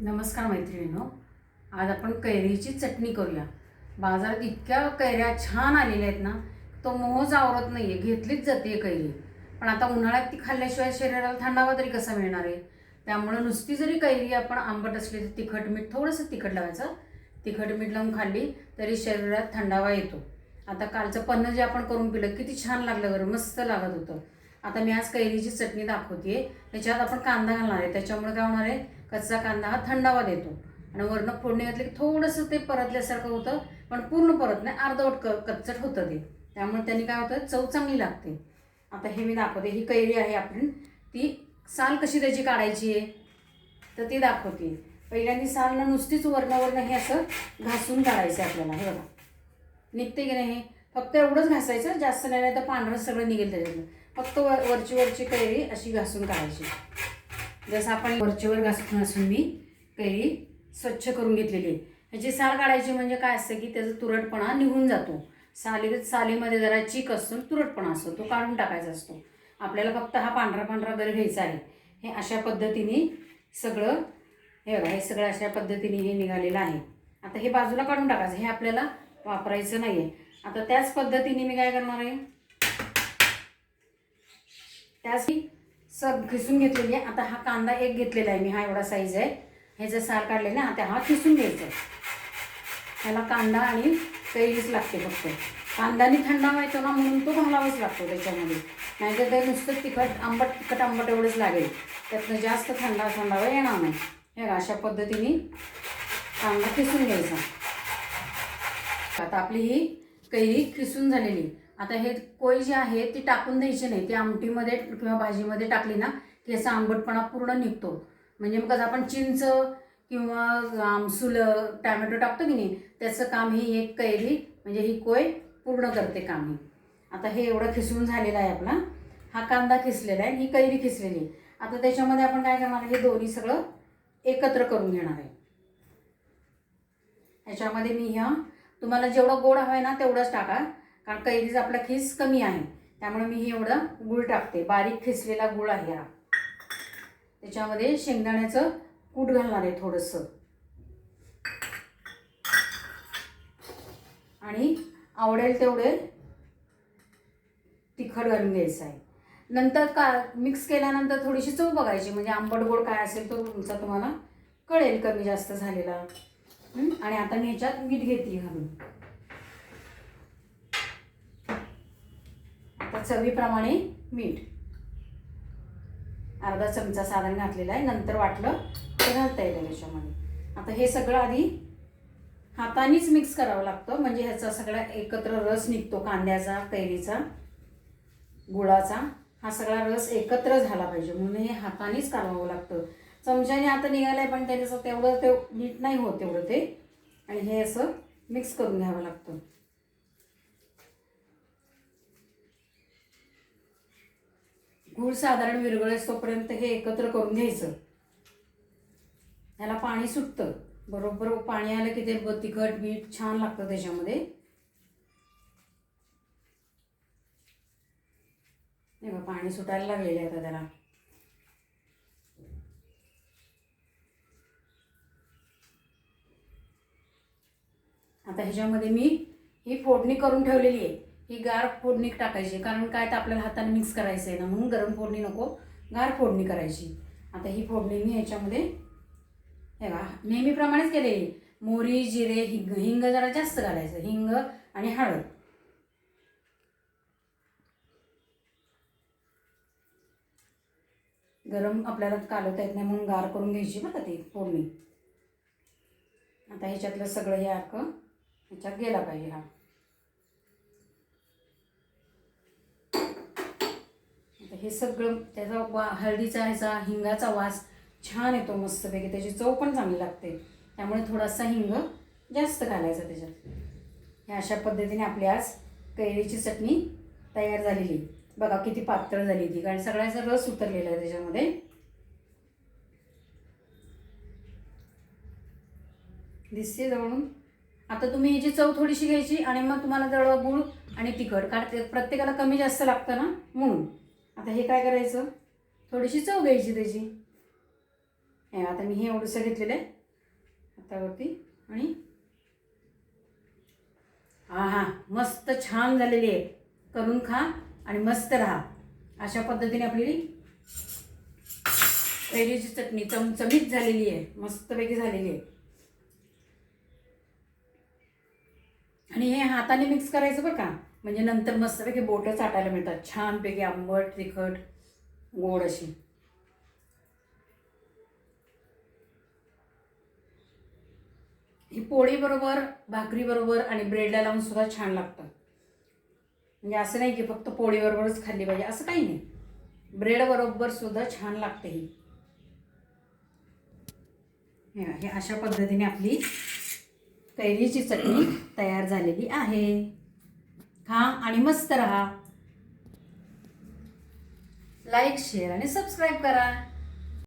नमस्कार मैत्रिणींनो. आज आपण कैरीची चटणी करूया. बाजारात इतक्या कैऱ्या छान आलेल्या आहेत ना तो मोहच आवरत नाही आहे घेतलीच जाते कैरी. पण आता उन्हाळ्यात ती खाल्ल्याशिवाय शरीराला थंडावा तरी कसा मिळणार आहे? त्यामुळे नुसती जरी कैरी आपण आंबट असली तर तिखट मीठ थोडंसं तिखट लावायचं. तिखट मीठ लावून खाल्ली तरी शरीरात थंडावा येतो. आता कालचं पन्न जे आपण करून पिलं किती छान लागलं बरं मस्त लागत होतं. आता मी आज कैरीची चटणी दाखवते त्याच्यात आपण कांदा घालणार आहे. त्याच्यामुळे काय होणार आहे? कच्चा कांदा हा थंडावा देतो. आणि वरनं फोडणी घातली की थोडंसं ते परतल्यासारखं होतं पण पूर्ण परत नाही अर्धवट क कच्चट होतं ते. त्यामुळे त्यांनी काय होतं चव चांगली लागते. आता हे मी दाखवते ही कैरी आहे आपण ती साल कशी त्याची काढायची आहे तर ती दाखवते. पहिल्यांदा सालनं नुसतीच वरणावरनं हे असं घासून काढायचं आहे आपल्याला हे बघा. निघते की नाही हे? फक्त एवढंच घासायचं जास्त नाही नाही तर पांढरं सगळं निघेल त्याच्यातलं. फक्त वर वरची वरची कैरी अशी घासून काढायची. जसं आपण वरचेवर घासून घासून मी कैरी स्वच्छ करून घेतलेली आहे. ह्याची साल काढायची म्हणजे काय असतं की त्याचा तुरटपणा निघून जातो. साली सालीमध्ये जरा चीक असतो तुरटपणा असतो तो काढून टाकायचा असतो. आपल्याला फक्त हा पांढरा पांढरा गर घ्यायचा आहे. हे अशा पद्धतीने सगळं हे बघा हे सगळं अशा पद्धतीने हे निघालेलं आहे. आता हे बाजूला काढून टाकायचं हे आपल्याला वापरायचं नाही आहे आता त्याच पद्धतीने मी काय करणार आहे? त्याच सब खिसून घेतलेली आहे. आता हा कांदा एक घेतलेला आहे मी हा एवढा साईज आहे. हे जर काढले ना आता हा खिसून घ्यायचा आहे. ह्याला कांदा आणि कैरीच लागते फक्त. कांदानी थंडा व्हायचा ना म्हणून तो घालावाच लागतो त्याच्यामध्ये. नाहीतर ते नुसतं तिखट आंबट तिखट आंबट एवढंच लागेल. त्यातनं जास्त थंडा थंडावा येणार नाही. हे अशा पद्धतीने कांदा खिसून घ्यायचा. आता आपली ही कैरी खिसून झालेली आता हे कोय जी आहे ती टाकून द्यायची नाही. ती आमटीमध्ये किंवा भाजीमध्ये टाकली ना की याचा आंबटपणा पूर्ण निघतो. म्हणजे मग कसं आपण चिंच किंवा आमसुलं टॅमॅटो टाकतो की नाही त्याचं काम ही एक कैरी म्हणजे ही कोय पूर्ण करते काम. ही आता हे एवढं खिसून झालेलं आहे आपला. हा कांदा खिसलेला आहे ही कैरी खिसलेली आहे. आता त्याच्यामध्ये आपण काय करणार हे दोन्ही सगळं एकत्र करून घेणार आहे. ह्याच्यामध्ये मी ह्या तुम्हाला जेवढं गोड हवं आहे ना तेवढंच टाका. कारण कैरीचा आपला खिस कमी आहे. त्यामुळे मी हे एवढं गुळ टाकते. बारीक खिसलेला गुळ आहे हा. त्याच्यामध्ये शेंगदाण्याचं कूट घालणार आहे थोडंसं. आणि आवडेल तेवढे तिखट घालून घ्यायचं आहे. नंतर का मिक्स केल्यानंतर थोडीशी चव बघायची. म्हणजे आंबट गोड काय असेल तो तुमचा तुम्हाला कळेल कमी जास्त झालेला. आणि आता मी ह्याच्यात मीठ घेते घालून आता चवीप्रमाणे मीठ. अर्धा चमचा साधारण घातलेला आहे. नंतर वाटलं तर घालता येईल त्याच्यामध्ये. आता हे सगळं आधी हातानेच मिक्स करावं लागतं. म्हणजे ह्याचा सगळा एकत्र रस निघतो. कांद्याचा कैरीचा गुळाचा. हा सगळा रस एकत्र झाला पाहिजे. म्हणून हे हातानेच कालवावं लागतं. चमच्याने आता निघालं आहे पण त्याचं तेवढं ते नीट नाही होत तेवढं ते. आणि हे असं मिक्स करून घ्यावं लागतं. गूळ साधारण विरघळेस तोपर्यंत हे एकत्र करून घ्यायचं. ह्याला पाणी सुटतं. बरोबर पाणी आलं की ते ब- तिखट मीठ छान लागतं त्याच्यामध्ये. नाही बघ पाणी सुटायला लागलेले आता त्याला. आता ह्याच्यामध्ये मी ही फोडणी करून ठेवलेली आहे. ही गार फोडणी टाकायची कारण काय तर आपल्याला हाताने मिक्स करायचं आहे ना म्हणून गरम फोडणी नको गार फोडणी करायची. आता ही फोडणी मी ह्याच्यामध्ये हे बा नेहमीप्रमाणेच केलेली. मोहरी जिरे हिंग हिंग जरा जास्त घालायचं हिंग आणि हळद. गरम आपल्याला कालवता येत नाही म्हणून गार करून घ्यायची बरं का ती फोडणी. आता ह्याच्यातलं सगळं हे अर्क ह्याच्यात गेला पाहिजे हा. हे सगळं त्याचा वा हळदीचा ह्याचा हिंगाचा वास छान येतो मस्तपैकी. त्याची चव पण चांगली लागते. त्यामुळे थोडासा हिंग जास्त घालायचा त्याच्यात. ह्या अशा पद्धतीने आपली आज कैरीची चटणी तयार झालेली. आहे. बघा किती पातळ झाली ती. कारण सगळ्याचा रस उतरलेला आहे त्याच्यामध्ये. दिसते जवळून? आता तुम्ही ह्याची चव थोडीशी घ्यायची आणि मग तुम्हाला जवळ गुळ आणि तिखट कारण ते प्रत्येकाला कमी जास्त लागतं ना म्हणून. आता हे काय करायचं? थोडीशी चव घ्यायची त्याची. हे आता मी हे एवढंसं घेतलेलं आहे. हातावरती आणि हा हा मस्त छान झालेली आहे. करून खा आणि मस्त राहा. अशा पद्धतीने आपली कैरीची चटणी चमचमीत झालेली आहे. मस्तपैकी झालेली आहे. आणि हे हाताने मिक्स करायचं बरं का? म्हणजे नंतर मस्तपैकी बोटं चाटायला मिळतात. छानपैकी आंबट तिखट गोड अशी. ही पोळीबरोबर भाकरीबरोबर आणि ब्रेडला लावून सुद्धा छान लागतं. म्हणजे असं नाही की फक्त पोळीबरोबरच खाल्ली पाहिजे. असं काही नाही. ब्रेडबरोबर सुद्धा छान लागते ही. हे हे अशा पद्धतीने आपली कैरीची चटणी तयार झालेली आहे. खा आणि मस्त राहा. लाईक शेअर आणि सबस्क्राईब करा.